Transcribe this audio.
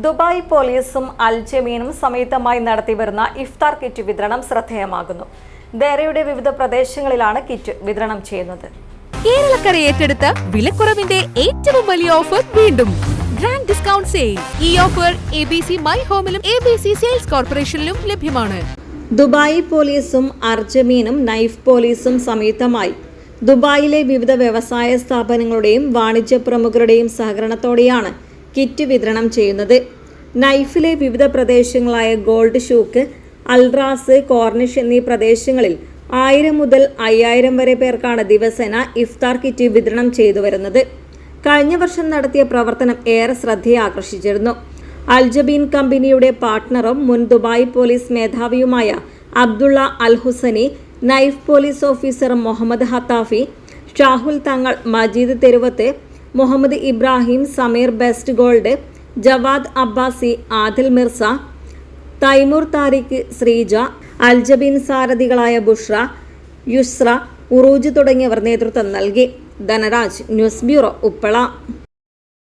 Dubai പോലീസും അൽജമീനും സംയുക്തമായി നടത്തിവരുന്ന ഇഫ്താർ കിറ്റ് വിതരണം ശ്രദ്ധേയമാകുന്നു. ദേരയുടെ വിവിധ പ്രദേശങ്ങളിലാണ് കിറ്റ് വിതരണം ചെയ്യുന്നത്. കേരളക്കര ഏറ്റെടുത്ത വിലക്കുറവിന്റെ ഏറ്റവും വലിയ ഓഫർ വീണ്ടും. Grand discount sale. ഈ offer A B C my ഹോമിലും A B C sales കോർപ്പറേഷനിലും ലഭ്യമാണ്. ദുബായ് പോലീസും അർജമീനും നൈഫ് പോലീസും സംയുക്തമായി ദുബായിലെ വിവിധ വ്യവസായ സ്ഥാപനങ്ങളുടെയും വാണിജ്യ പ്രമുഖരുടെയും സഹകരണത്തോടെയാണ് കിറ്റ് വിതരണം ചെയ്യുന്നത്. നൈഫിലെ വിവിധ പ്രദേശങ്ങളായ ഗോൾഡ് ഷൂക്ക് അൽറാസ് കോർണിഷ് എന്നീ പ്രദേശങ്ങളിൽ ആയിരം മുതൽ അയ്യായിരം വരെ പേർക്കാണ് ദിവസേന ഇഫ്താർ കിറ്റ് വിതരണം ചെയ്തു വരുന്നത്. കഴിഞ്ഞ വർഷം നടത്തിയ പ്രവർത്തനം ഏറെ ശ്രദ്ധയെ ആകർഷിച്ചിരുന്നു അൽജബീൻ കമ്പനിയുടെ പാർട്ട്ണറും മുൻ Dubai police മേധാവിയുമായ Abdullah Al Husani Naif police officer Muhammad Hathafi Shahul Thangal Majeed Theruvath Muhammad Ibrahim Sameer best gold Jawad Abbasi Adil Mirza Taimur Tariq Sreeja Aljabin സാരഥികളായ Bushra Yusra Urooj തുടങ്ങിയവർ നേതൃത്വം നൽകി. Dhanaraj news bureau Uppala.